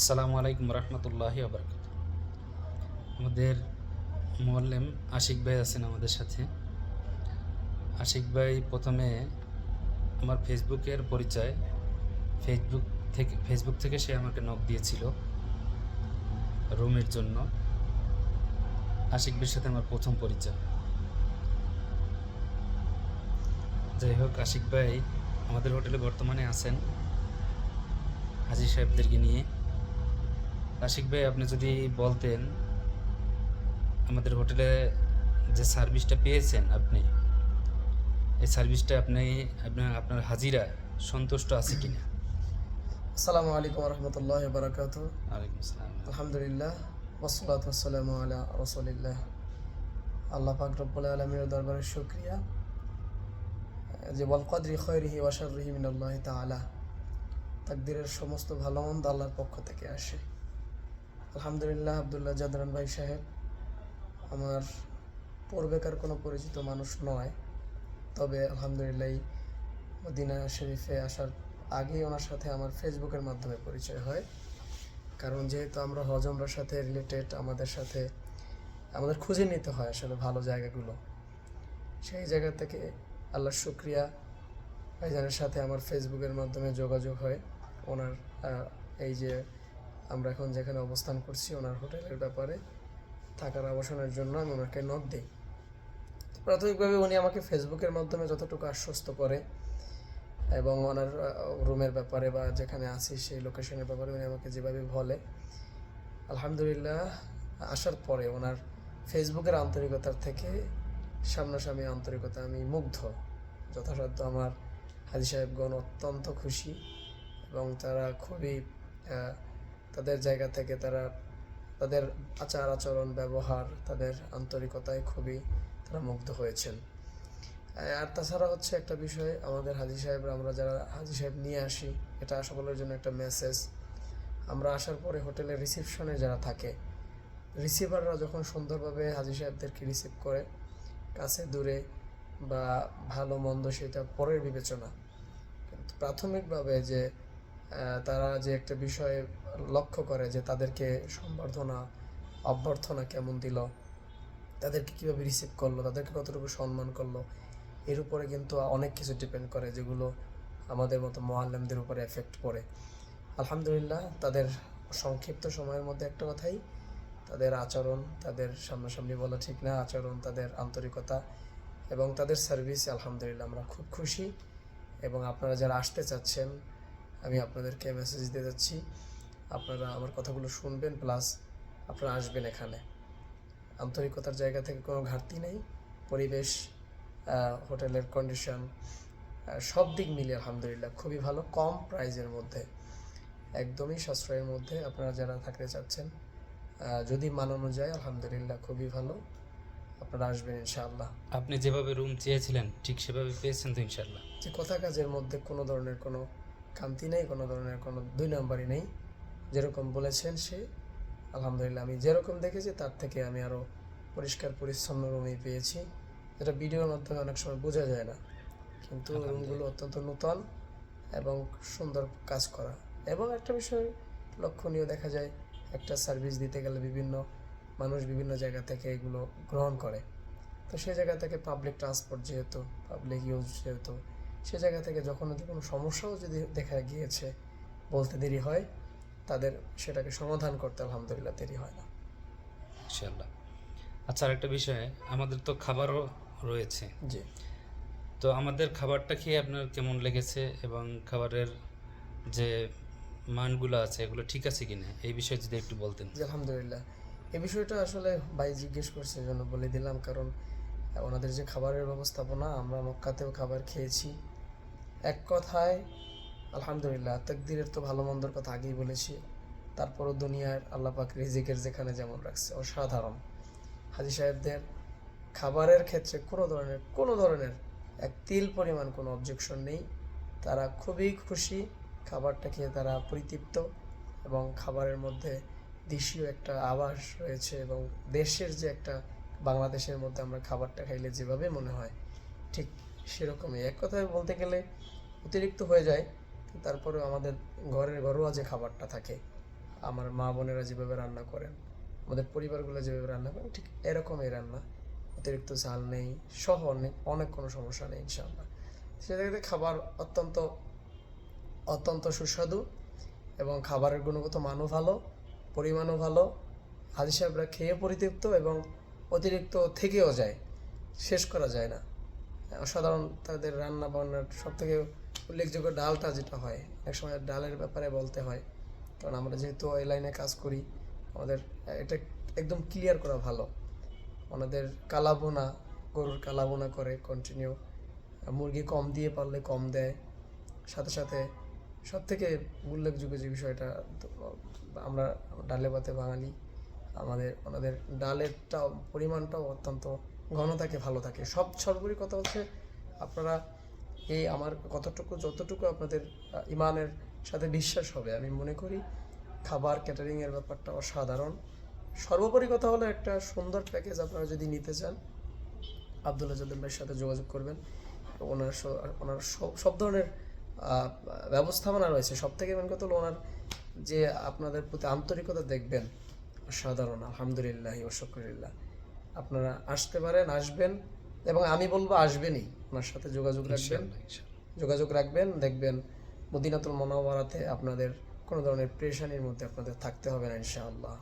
আসসালামু আলাইকুম রহমতুল্লাহ আবরকাত আমাদের মোয়াল্লেম আশিক ভাই আছেন আমাদের সাথে। আশিক ভাই প্রথমে আমার ফেসবুকের পরিচয়, ফেসবুক থেকে ফেসবুক থেকে সে আমাকে নক দিয়েছিল রুমের জন্য। আশিক ভাইয়ের সাথে আমার প্রথম পরিচয়। যাই হোক, আশিক ভাই আমাদের হোটেলে বর্তমানে আছেন হাজি সাহেবদেরকে নিয়ে। আশিক ভাই আপনি যদি বলতেন আমাদের হোটেলে যে সার্ভিসটা পেয়েছেন আপনি এই সার্ভিসটা আপনি আপনার আপনার হাজিরা সন্তুষ্ট আছে কিনা? আসসালামু আলাইকুম রহমতুল্লাহ বারাকাত আসসালাম। আলহামদুলিল্লাহ ওসলাত ওসালাম আলা রসলিল্লাহ। আল্লাহ পাক রব্বুল আলমীর দরবারে শুক্রিয়া। যে বল কদরি খৈরিহি ওয়াশারিহি মিনাল্লাহ তাআলা তাকদিরের সমস্ত ভালো মন্দ আল্লাহর পক্ষ থেকে আসে। আলহামদুলিল্লাহ আবদুল্লাহ জাদরান ভাই সাহেব, আমার পূর্বেকার কোনো পরিচিত মানুষ নয়। তবে আলহামদুলিল্লাহ মদিনা শরীফে আসার আগেই ওনার সাথে আমার ফেসবুকের মাধ্যমে পরিচয় হয়। কারণ যেহেতু আমরা হজমরার সাথে রিলেটেড আমাদের সাথে, আমাদের খুঁজে নিতে হয় আসলে ভালো জায়গাগুলো। সেই জায়গা থেকে আল্লাহর শুক্রিয়া ভাইজানের সাথে আমার ফেসবুকের মাধ্যমে যোগাযোগ হয়। ওনার এই যে আমরা এখন যেখানে অবস্থান করছি ওনার হোটেলের ব্যাপারে থাকার আবাসনের জন্য আমি ওনাকে নক দিই। প্রাথমিকভাবে উনি আমাকে ফেসবুকের মাধ্যমে যতটুকু আশ্বস্ত করে এবং ওনার রুমের ব্যাপারে বা যেখানে আছি সেই লোকেশনের ব্যাপারে উনি আমাকে যেভাবে বলে, আলহামদুলিল্লাহ, আসার পরে ওনার ফেসবুকের আন্তরিকতার থেকে সামনাসামনি আন্তরিকতা আমি মুগ্ধ। যথাসাধ্য আমার হাজি সাহেবগণ অত্যন্ত খুশি এবং তারা খুবই তাদের জায়গা থেকে তারা তাদের আচার আচরণ, ব্যবহার, তাদের আন্তরিকতায় খুবই তারা মুগ্ধ হয়েছেন। আর তাছাড়া হচ্ছে একটা বিষয়, আমাদের হাজি সাহেবরা, আমরা যারা হাজি সাহেব নিয়ে আসি, এটা সকলের জন্য একটা মেসেজ আমরা আসার পরে হোটেলে রিসিপশনে যারা থাকে রিসিভাররা যখন সুন্দরভাবে হাজি সাহেবদেরকে রিসিভ করে, কাছে দূরে বা ভালো মন্দ সেটা পরের বিবেচনা। কিন্তু প্রাথমিকভাবে যে তারা যে একটা বিষয়ে লক্ষ্য করে যে তাদেরকে সম্বর্ধনা, অভ্যর্থনা কেমন দিল, তাদেরকে কীভাবে রিসিভ করল, তাদেরকে কতটুকু সম্মান করল, এর উপরে কিন্তু অনেক কিছু ডিপেন্ড করে যেগুলো আমাদের মতো মোয়াল্লামদের উপরে এফেক্ট পড়ে। আলহামদুলিল্লাহ, তাদের সংক্ষিপ্ত সময়ের মধ্যে একটা কথাই, তাদের আচরণ, তাদের সামনাসামনি বলা ঠিক না, আচরণ, তাদের আন্তরিকতা এবং তাদের সার্ভিস আলহামদুলিল্লাহ আমরা খুব খুশি। এবং আপনারা যারা আসতে চাচ্ছেন আমি আপনাদেরকে মেসেজ দিয়ে যাচ্ছি। আপনারা আমার কথাগুলো শুনবেন প্লাস আপনারা আসবেন এখানে। আন্তরিকতার জায়গা থেকে কোনো ঘাটতি নেই। পরিবেশ হোটেলের কন্ডিশন সব দিক মিলিয়ে আলহামদুলিল্লাহ খুবই ভালো কম প্রাইজের মধ্যে। একদমই সাশ্রয়ের মধ্যে আপনারা যারা থাকতে চাচ্ছেন যদি মানানো যায় আলহামদুলিল্লাহ খুবই ভালো আপনারা আসবেন ইনশাআল্লাহ। আপনি যেভাবে রুম চেয়েছিলেন ঠিক সেভাবে পেয়েছেন তো ইনশাল্লাহ যে কথা কাজের মধ্যে কোনো ধরনের কোনো খামতি নেই কোনো ধরনের কোনো দুই নম্বরই নেই। যেরকম বলেছেন সে আলহামদুলিল্লাহ আমি যেরকম দেখেছি তার থেকে আমি আরও পরিষ্কার পরিচ্ছন্ন রুমই পেয়েছি। যেটা ভিডিওর মাধ্যমে অনেক সময় বোঝা যায় না। কিন্তু রুমগুলো অত্যন্ত নূতন এবং সুন্দর কাজ করা। এবং একটা বিষয় লক্ষণীয় দেখা যায় একটা সার্ভিস দিতে গেলে বিভিন্ন মানুষ বিভিন্ন জায়গা থেকে এগুলো গ্রহণ করে। তো সেই জায়গা থেকে পাবলিক ট্রান্সপোর্ট যেহেতু পাবলিক ইউজ যেহেতু সে জায়গা থেকে যখন ওদের কোনো সমস্যাও যদি দেখা গিয়েছে বলতে দেরি হয় তাদের সেটাকে সমাধান করতে আলহামদুলিল্লাহ দেরি হয় না। ইনশাল্লাহ আচ্ছা আরেকটা বিষয় আমাদের তো খাবারও রয়েছে। জি। তো আমাদের খাবারটা খেয়ে আপনার কেমন লেগেছে এবং খাবারের যে মানগুলো আছে এগুলো ঠিক আছে কি না এই বিষয়ে যদি একটু বলতেন। আলহামদুলিল্লাহ। এই বিষয়টা আসলে ভাই জিজ্ঞেস করছে জন্য বলে দিলাম। কারণ ওনাদের যে খাবারের ব্যবস্থাপনা আমরা মক্কাতেও খাবার খেয়েছি। এক কথায়, আলহামদুলিল্লাহ, তাকদিরের তো ভালো মন্দর কথা আগেই বলেছি। তারপরও দুনিয়ার আল্লাহ পাক রিজিকের যেখানে যেমন রাখছে, অসাধারণ। হাজি সাহেবদের খাবারের ক্ষেত্রে কোনো ধরনের কোনো ধরনের এক তিল পরিমাণ কোনো অবজেকশন নেই। তারা খুবই খুশি, খাবারটা খেয়ে তারা পরিতৃপ্ত এবং খাবারের মধ্যে দেশীয় একটা আবাস রয়েছে এবং দেশের যে একটা বাংলাদেশের মধ্যে আমরা খাবারটা খাইলে যেভাবে মনে হয়, ঠিক সেরকমই। এক কথায় বলতে গেলে অতিরিক্ত হয়ে যায়, তারপরেও আমাদের ঘরের ঘরোয়া যে খাবারটা থাকে, আমার মা বোনেরা যেভাবে রান্না করেন, আমাদের পরিবারগুলো যেভাবে রান্না করেন, ঠিক এরকমই রান্না। অতিরিক্ত ঝাল নেই, সহ অনেক অনেক কোনো সমস্যা নেই, ইনশাআল্লাহ। সেক্ষেত্রে খাবার অত্যন্ত অত্যন্ত সুস্বাদু এবং খাবারের গুণগত মানও ভালো, পরিমাণও ভালো, হাজি সাহেবরা খেয়ে পরিতৃপ্ত এবং অতিরিক্ত থেকেও যায়, শেষ করা যায় না। অসাধারণ তাদের রান্না বান্নার সব থেকে উল্লেখযোগ্য ডালটা যেটা হয় এক সময় ডালের ব্যাপারে বলতে হয়। কারণ আমরা যেহেতু এই লাইনে কাজ করি, আমাদের এটা একদম ক্লিয়ার করা ভালো। আমাদের কালাবোনা গরুর কালাবোনা করে কন্টিনিউ মুরগি কম দিয়ে পারলে কম দেয়। সাথে সাথে সব থেকে উল্লেখযোগ্য যে বিষয়টা আমরা ডালে ভাতে বাঙালি, আমাদের, ওনাদের ডালেরটাও, পরিমাণটাও অত্যন্ত ঘন থাকে ভালো থাকে। সব সর্বোপরি কথা হচ্ছে আপনারা এই আমার কতটুকু, যতটুকু আপনাদের ইমানের সাথে বিশ্বাস হবে। আমি মনে করি খাবার ক্যাটারিংয়ের ব্যাপারটা অসাধারণ। সর্বোপরি কথা হলো একটা সুন্দর প্যাকেজ আপনারা যদি নিতে চান, আবদুল্লাহ জাদ্দিন ভাইয়ের সাথে যোগাযোগ করবেন। ওনার ওনার সব ধরনের ব্যবস্থাপনা রয়েছে। সব থেকে মেন কথা হলো ওনার যে আপনাদের প্রতি আন্তরিকতা দেখবেন। সাধারণ আলহামদুলিল্লাহ ওশকরিল্লাহ আপনারা আসতে পারেন আসবেন এবং আমি বলব আসবেনই। ওনার সাথে যোগাযোগ রাখবেন। যোগাযোগ রাখবেন দেখবেন মদিনাতুল মনোবরাতে আপনাদের কোনো ধরনের প্রেশানির মধ্যে আপনাদের থাকতে হবে না ইনশাআল্লাহ।